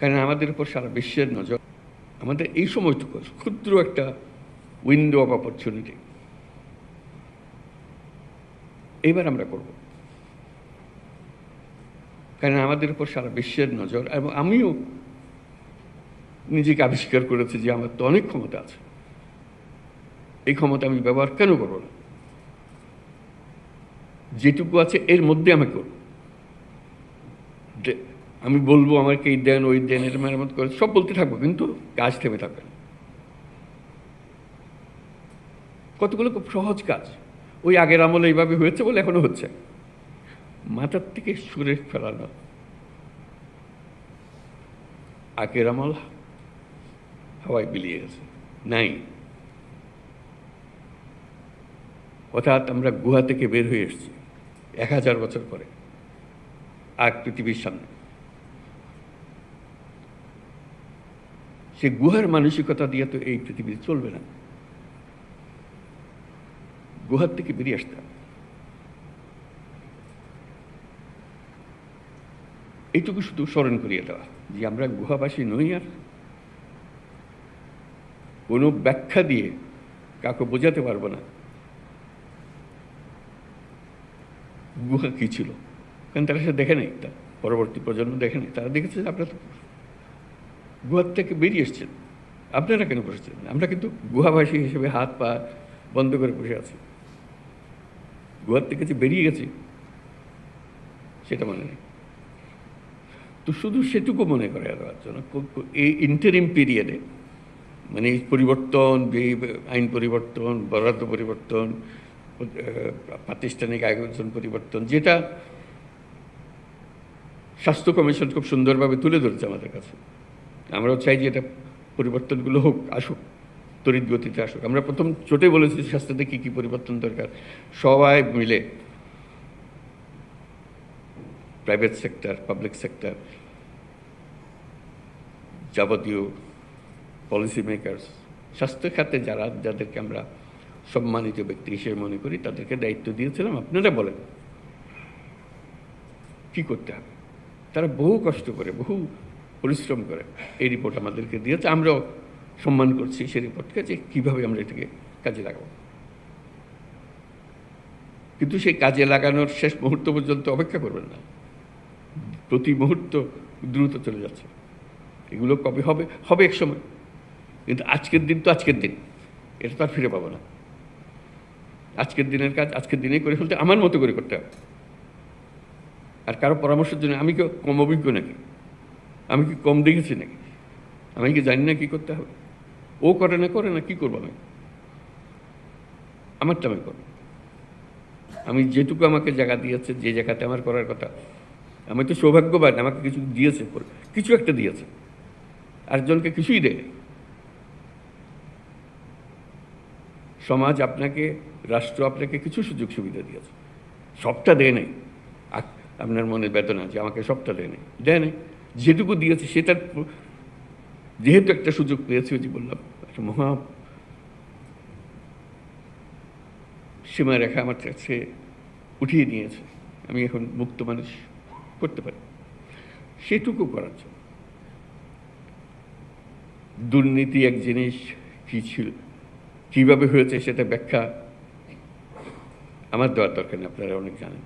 কারণ আমাদের উপর সারা বিশ্বের নজর, আমাদের এই সময়টুকু ক্ষুদ্র একটা উইন্ডো অফ অপরচুনিটি এইবার আমরা করব। কারণ আমাদের উপর সারা বিশ্বের নজর, এবং আমিও নিজেকে আবিষ্কার করেছি যে আমার তো অনেক ক্ষমতা আছে। এই ক্ষমতা আমি ব্যবহার কেন করব না? যেটুকু আছে এর মধ্যে আমি করব। আমি বলব আমাকে এই দেন, ওই দেন, এটা মেরামত করে, সব বলতে থাকব, কিন্তু কাজ থেমে থাকবে কতগুলো খুব সহজ কাজ। ওই আগের আমলে এইভাবে হয়েছে বলে এখনও হচ্ছে। মাথার থেকে সুরে ফেলানো আগের আমল হাওয়ায় বিলিয়ে গেছে। নাই। অর্থাৎ আমরা গুহা থেকে বের হয়ে এসেছি, এক হাজার বছর পরে আর পৃথিবীর সামনে। সে গুহার মানসিকতা দিয়ে তো এই পৃথিবীতে চলবে না। গুহার থেকে বেরিয়ে আসতে এইটুকু শুধু স্মরণ করিয়ে দেওয়া যে আমরা গুহাবাসী নই আর। কোনো ব্যাখ্যা দিয়ে কাউকে বোঝাতে পারব না। গুহা কী ছিল? কারণ তারা সে দেখে নেই তা পরবর্তী প্রজন্ম দেখে নেই। তারা দেখেছে আপনারা তো গুহার থেকে বেরিয়ে এসছেন। আপনারা কেন বসেছেন আমরা কিন্তু গুহাবাসী হিসেবে হাত পা বন্ধ করে বসে আছি। গুহার থেকে যে বেরিয়ে গেছি, সেটা মনে নেই। তো শুধু সেটুকু মনে করে দেওয়ার জন্য এই ইন্টারিম পিরিয়ডে মানে এই পরিবর্তন আইন পরিবর্তন, বরাদ্দ পরিবর্তন প্রাতিষ্ঠানিক আয়োজন পরিবর্তন, যেটা স্বাস্থ্য কমিশন খুব সুন্দরভাবে তুলে ধরেছে আমাদের কাছে। আমরাও চাই যে এটা পরিবর্তনগুলো হোক, আসুক তড়িৎ গতিতে আসুক। আমরা প্রথম চোটে বলেছি স্বাস্থ্যতে কী কী পরিবর্তন দরকার। সবাই মিলে প্রাইভেট সেক্টর পাবলিক সেক্টর যাবতীয় পলিসি মেকার্স স্বাস্থ্য খাতে যারা, যাদেরকে আমরা সম্মানিত ব্যক্তি হিসেবে মনে করি, তাদেরকে দায়িত্ব দিয়েছিলাম, আপনারা বলেন, কি করতে হবে? তারা বহু কষ্ট করে, বহু পরিশ্রম করে। এই রিপোর্ট আমাদেরকে দিয়েছে। আমরাও সম্মান করছি সেই রিপোর্টকে যে কীভাবে আমরা এটাকে কাজে লাগাবো। কিন্তু সেই কাজে লাগানোর শেষ মুহূর্ত পর্যন্ত অপেক্ষা করবেন না। প্রতি মুহূর্ত দ্রুত চলে যাচ্ছে। এগুলো কবে হবে? হবে এক সময়। কিন্তু আজকের দিন তো আজকের দিন। এটা তো আর ফিরে পাবো না। আজকের দিনের কাজ আজকের দিনেই করে ফেলতে আমার মতো করে করতে হবে। আর কারও পরামর্শের জন্য আমি কেউ কম অভিজ্ঞ নাকি? আমি কি কম দেখেছি নাকি? আমি কি জানি না কি করতে হবে? ও করে না করে না, কি করব আমি? আমারটা আমি করব। আমি যেটুকু আমাকে জায়গা দিয়েছে, যে জায়গাতে আমার করার কথা, আমি তো সৌভাগ্যবান, আমাকে কিছু দিয়েছে, কিছু একটা দিয়েছে। আরেকজনকে কিছুই দেয় সমাজ আপনাকে, রাষ্ট্র আপনাকে কিছু সুযোগ সুবিধা দিয়েছে। সবটা দেয় নাই। আপনার মনে বেদনা যে আমাকে সবটা দেয় নাই। দেয় নাই। যেটুকু দিয়েছে সেটার যেহেতু একটা সুযোগ পেয়েছি ওই যে বললাম, একটা মহা সীমারেখা আমার কাছে উঠিয়ে নিয়েছে। আমি এখন মুক্ত মানুষ করতে পারি। সেটুকু করার জন্য। দুর্নীতি এক জিনিস কী ছিল, কীভাবে হয়েছে সেটা ব্যাখ্যা আমার দেওয়ার দরকার নেই, আপনারা অনেক জানেন।